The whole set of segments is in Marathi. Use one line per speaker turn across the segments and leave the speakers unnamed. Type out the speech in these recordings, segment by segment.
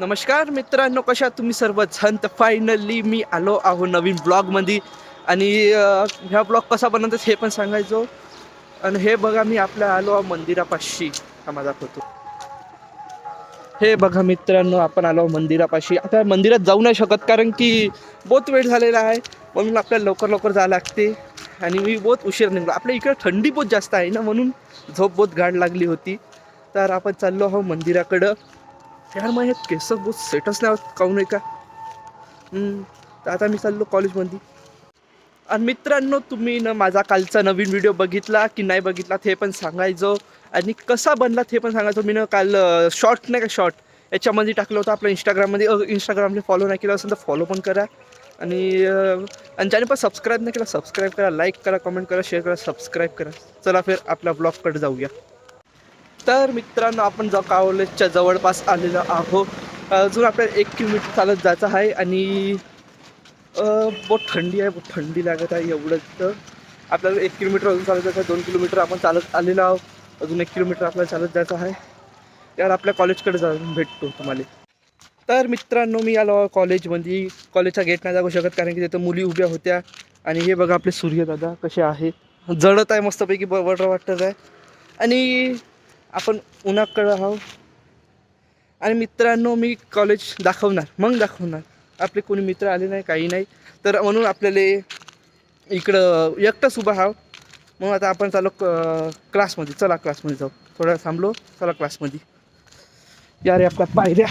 नमस्कार मित्रांनो कशा तुम्ही सर्व? जण तर फायनली मी आलो आहो नवीन ब्लॉगमध्ये आणि ह्या ब्लॉग कसा बनवतात हे पण सांगायचो. आणि हे बघा मी आपल्या आलो आहो मंदिरापाशी. हा माझा फोटो हे बघा मित्रांनो आपण आलो मंदिरापाशी. आता मंदिरात जाऊ नाही शकत कारण की बहुत वेळ झालेला आहे. म्हणून आपल्याला लवकर लवकर जावं लागते. आणि मी बहुत उशीर निघलो. आपल्या इकडे थंडी बहुत जास्त आहे ना म्हणून झोप बहुत गाड लागली होती. तर आपण चाललो आहो मंदिराकडं. यार मग हे केस बहुत सेटच नाही काहून आहे का? तर आता मी चाललो कॉलेजमध्ये आणि मित्रांनो तुम्ही न माझा कालचा नवीन व्हिडिओ बघितला की नाही बघितला ते पण सांगायचं. आणि कसा बनला ते पण सांगायचं. मी ना काल शॉर्ट नाही का शॉर्ट याच्यामध्ये टाकलं होतं आपल्या इंस्टाग्राममध्ये इंस्टाग्रामने फॉलो नाही केलं असेल तर फॉलो पण करा. आणि आणि ज्याने पण सबस्क्राईब नाही केला सबस्क्राईब करा लाईक करा कमेंट करा शेअर करा सबस्क्राईब करा. चला फिर आपल्या ब्लॉगकडे जाऊया. तर मित्रांनो आपण ज कॉलेजच्या जवळपास आलेलो आहो अजून आपल्याला एक किलोमीटर चालत जायचं आहे आणि बहुत थंडी आहे बहुत थंडी लागत आहे एवढंच तर. आपल्याला एक किलोमीटर अजून चालत जायचं आहे दोन किलोमीटर आपण चालत आलेलो आहोत. अजून एक किलोमीटर आपल्याला चालत जायचं आहे. यार आपल्या कॉलेजकडे जाऊन भेटतो तुम्हाला. तर मित्रांनो मी आलो कॉलेजमध्ये. कॉलेजचा गेट नाही जाऊ शकत कारण की तिथं मुली उभ्या होत्या. आणि हे बघा आपले सूर्यदादा कसे आहेत. जळत आहे मस्तपैकी ब बरं वाटत आहे. आणि आपण उन्हाकडं आहो आणि मित्रांनो मी कॉलेज दाखवणार मग दाखवणार. आपले कोणी मित्र आले नाही काही नाही. तर म्हणून आपल्याला इकडं एकटंच उभं आहो मग आता आपण चालू क्लासमध्ये चला क्लासमध्ये जाऊ. थोडं थांबलो. चला क्लासमध्ये या रे आपल्या पायऱ्या.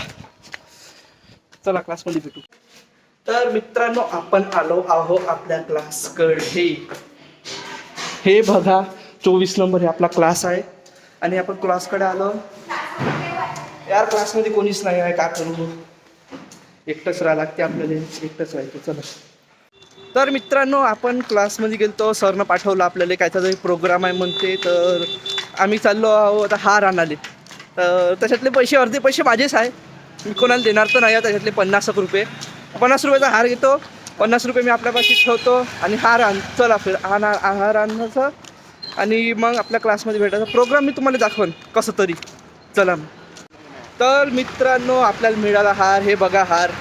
चला क्लासमध्ये भेटू. तर मित्रांनो आपण आलो आहो आपल्या क्लासकडे हे बघा चोवीस नंबर हे आपला क्लास आहे. आणि आपण क्लासकडे आलो. यार क्लासमध्ये कोणीच नाही आहे का करू? एकटंच राहा लागते आपल्याला एकटंच राहायचं चला. तर मित्रांनो आपण क्लासमध्ये गेलतो सरनं पाठवलं आपल्याला कायचा तरी प्रोग्राम आहे म्हणते तर आम्ही चाललो आहोत आता हार आणाले तर त्याच्यातले पैसे अर्धे पैसे माझेच आहे. मी कोणाला देणार तर नाही आहे त्याच्यातले पन्नास रुपये. पन्नास रुपयाचा हार घेतो. पन्नास रुपये मी आपल्यापाशी ठेवतो आणि हार आण चला फिर आणा हार आणायचं आणि मग आपल्या क्लासमध्ये भेटायचा प्रोग्राम मी तुम्हाला दाखवन कसं तरी. चला मग. तर मित्रांनो आपल्याला मिळाला हार. हे बघा हार.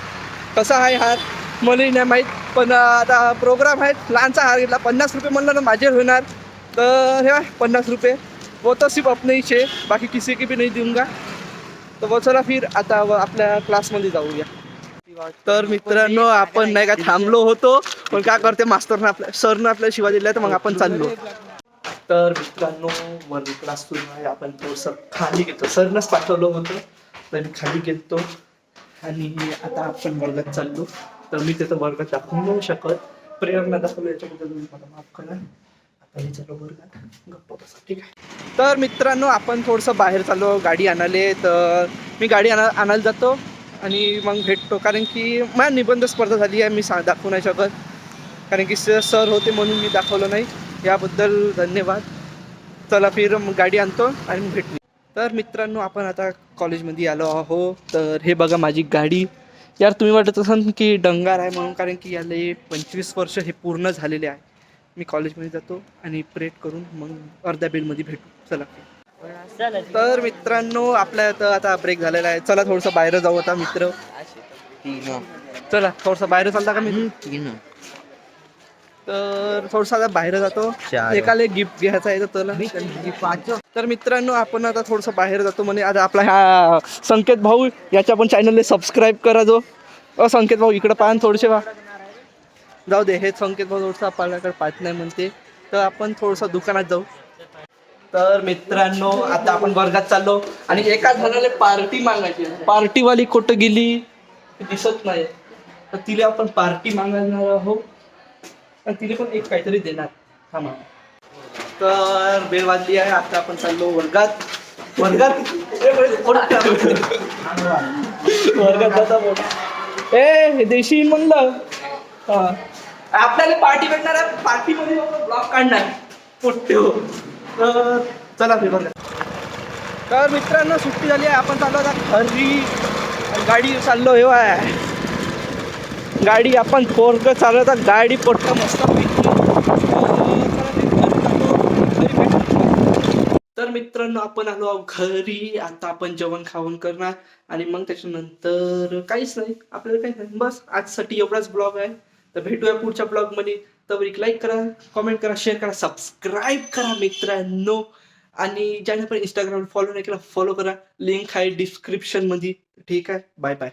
कसा आहे हार? मला नाही माहीत पण आता प्रोग्राम आहे लहानचा हार घेतला. पन्नास रुपये म्हणलं ना माझे होणार. तर हे पन्नास रुपये. वो तो सिर्फ अपने ही छे बाकी किसी की भी नहीं दूंगा तर वो चला फिर. आता व आपल्या क्लासमध्ये जाऊया. तर मित्रांनो आपण नाही का थांबलो होतो. पण काय करते? मास्तरनं आपल्या सरनं आपल्याला शिवाय दिल्या तर मग आपण चाललो. तर मित्रांनो वर क्लास सुरू आहे आपण थोडंसं खाली घेतो. सरनंच पाठवलं होतं तर मी खाली घेतो. आणि आता आपण वर्गात चाललो. तर मी तिथं वर्गात दाखवून नाही शकत. प्रेरणा दाखवलं याच्याबद्दल तुम्ही मला माफ करा. आता मी चाललो वर्गात. गप्पा बसा ठीक आहे. तर मित्रांनो आपण थोडंसं बाहेर चाललो गाडी आणाले तर मी गाडी आणा आणायला जातो. आणि मग भेटतो. कारण की माझ्या निबंध स्पर्धा झाली आहे मी सा दाखवू नाही शकत. कारण की सर होते म्हणून मी दाखवलं नाही. याबद्दल धन्यवाद. चला फिर मग गाडी आणतो आणि मग भेटू तर मित्रांनो आपण आता कॉलेजमध्ये आलो आहो तर हे बघा माझी गाडी. यार तुम्ही वाटत असाल की डंगार आहे म्हणून कारण की याला पंचवीस वर्ष हे पूर्ण झालेले आहे. मी कॉलेजमध्ये जातो आणि प्रेट करून मग अर्ध्या बिलमध्ये भेटू. चला. तर मित्रांनो आपल्या इथं आता ब्रेक झालेला आहे. चला थोडंसं बाहेर जाऊ आता मित्र. चला थोडंसं बाहेर चालता का मी तर थोडंसं आता बाहेर जातो. एकाला गिफ्ट घ्यायचा आहे तर तर मित्रांनो आपण आता थोडंसं बाहेर जातो म्हणजे आता आपला ह्या संकेत भाऊ याच्या पण चॅनलला सबस्क्राईब करा जो. अ संकेत भाऊ इकडं पाहा थोडेसे वा जाऊ दे हे संकेत भाऊ थोडंसं आपल्याकडे पाहत नाही म्हणते. तर आपण थोडंसं दुकानात जाऊ. तर मित्रांनो आता आपण वर्गात चाललो. आणि एका जणाला पार्टी मागायची पार्टीवाली कुठं गेली? दिसत नाही. तर तिला आपण पार्टी मागणार आहोत. आणि तिला पण एक काहीतरी देणार. थांबा. तर बेल वाजली आहे आता आपण चाललो वर्गात. वर्गात वर्गात जाता बोल. ए हे देशी म्हणलं. हा. आपल्याला पार्टी भेटणार आहे पार्टीमध्ये ब्लॉग काढणार. पोट्टे हो. तर चला फिर वर्गात तर मित्रांनो सुट्टी झाली आहे आपण चाललो आता घरी. गाडी चाललो हे आहे गाडी आपण पोरग चालवता गाडी पडतो मस्त तर मित्रांनो आपण आलो आहोत घरी. आता आपण जेवण खावण करणार. आणि मग त्याच्यानंतर काहीच नाही. आपल्याला काही नाही. बस आजसाठी एवढाच ब्लॉग आहे. तर भेटूया पुढच्या ब्लॉगमध्ये तर एक लाईक करा कॉमेंट करा शेअर करा सबस्क्राईब करा मित्रांनो. आणि ज्याने पण इंस्टाग्राम फॉलो नाही केला फॉलो करा. लिंक आहे डिस्क्रिप्शनमध्ये ठीक आहे? Bye bye